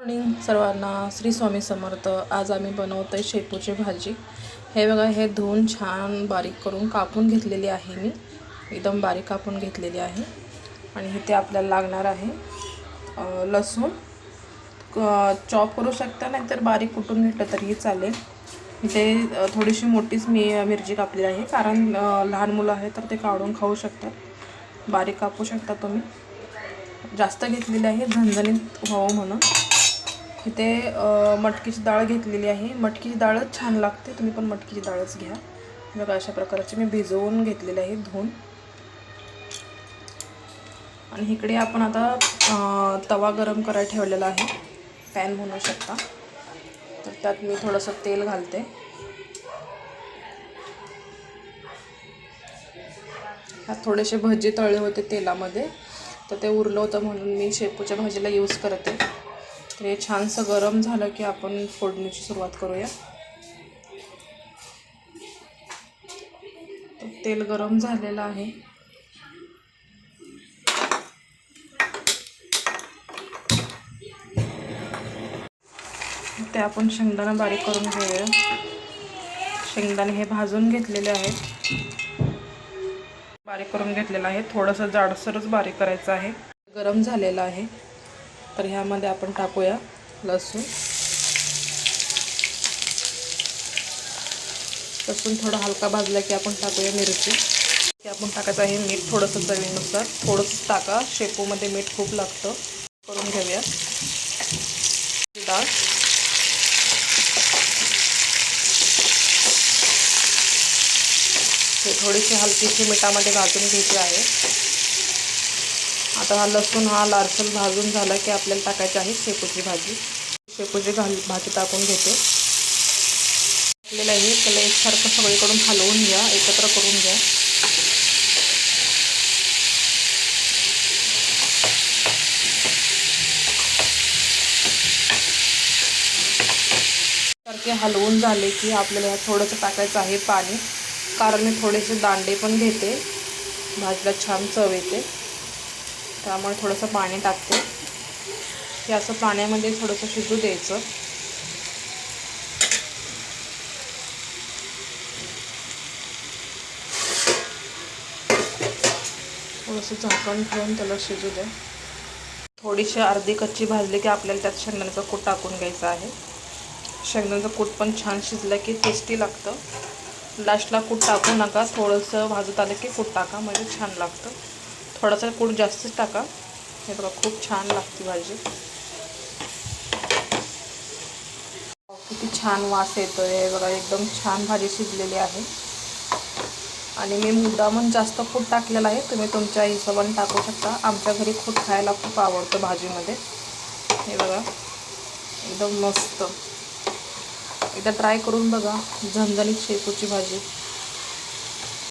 Morning सर्वांना. श्री स्वामी समर्थ. आज आम्ही बनवतो आहे शेपूची भाजी. हे बघा हे धुवून छान बारीक करून कापून घेतलेली आहे मी. एकदम बारीक कापून घेतलेली आहे. आणि इथे आपल्याला लागणार आहे लसूण. चॉप करू शकता नाहीतर बारीक कुटून घेतलं तरीही चालेल. इथे थोडीशी मोठीच मी मिरची कापलेली आहे. कारण लहान मुलं आहे तर ते काढून खाऊ शकतात. बारीक कापू शकता तुम्ही. जास्त घेतलेली आहे झणझणीत व्हावं म्हणून. इथे मटकीची डाळ घेतलेली आहे. मटकीची डाळच छान लागते. तुम्ही पण मटकीची डाळच घ्या. बघा अशा प्रकारचे मी भिजवून घेतलेले आहे धुवून. आणि इकडे आपण आता तवा गरम करायला ठेवलेला आहे. पॅन म्हणू शकता. तर त्यात मी थोडंसं तेल घालते. ह्यात थोडेसे भजी तळले होते तेलामध्ये. तर ते उरलं होतं म्हणून मी शेपूच्या भाजीला यूज करते. तर हे छानसं गरम झालं की आपण फोडणीची सुरुवात करूया. तर तेल गरम झालेलं आहे. ते आपण शेंगदाणा बारीक करून घेऊया. शेंगदाणे हे भाजून घेतलेले आहेत. बारीक करून घेतलेलं आहे. थोडंसं जाडसरच बारीक करायचं आहे. गरम झालेलं आहे. तर ह्यामध्ये आपण टाकूया लसूण. लसूण थोडा हलका भाजला की आपण टाकूया मिरची. की आपण टाकायचं आहे मीठ थोडंसं चवीनुसार. थोडंसं टाका शेपूमध्ये मीठ खूप लागतं. करून घेऊया. डाळ. हे थोडीशी हलकीशी मिठामध्ये भाजून घ्यायची आहे. आता हा लसूण हा लारसून भाजून झाला की आपल्याला टाकायची आहे शेपूची भाजी. शेपूची घाल भाजी टाकून घेते. आपल्याला हे त्याला एकसारखं सगळीकडून हलवून घ्या एकत्र करून घ्या. सारखे हलवून झाले की आपल्याला थोडंसं टाकायचं आहे पाणी. कारण मी थोडेसे दांडे पण घेते. भाजीला छान चव येते. त्यामुळे थोडंसं पाणी टाकते. हे असं पाण्यामध्ये थोडंसं शिजू द्यायचं. थोडंसं झाकण ठेवून त्याला शिजू द्या. थोडीशी अर्धी कच्ची भाजली की आपल्याला त्यात शेंगदाण्याचा कूट टाकून घ्यायचा आहे. शेंगदाण्याचं कूट पण छान शिजलं की टेस्टी लागतं. लास्टला कूट टाकू नका थोडंसं भाजत आलं की कूट टाका म्हणजे छान लागतं. थोडासा कूट जास्तच टाका. हे बघा खूप छान लागते भाजी. किती छान वास येतो आहे बघा एकदम छान भाजी शिजलेली आहे. आणि मी मुद्दामून जास्त खूप टाकलेला आहे. तुम्ही तुमच्या हिशोबाने टाकू शकता. आमच्या घरी खूप खायला खूप आवडतं भाजीमध्ये. हे बघा एकदम मस्त. एकदा ट्राय करून बघा झणझणीत शेपूची भाजी.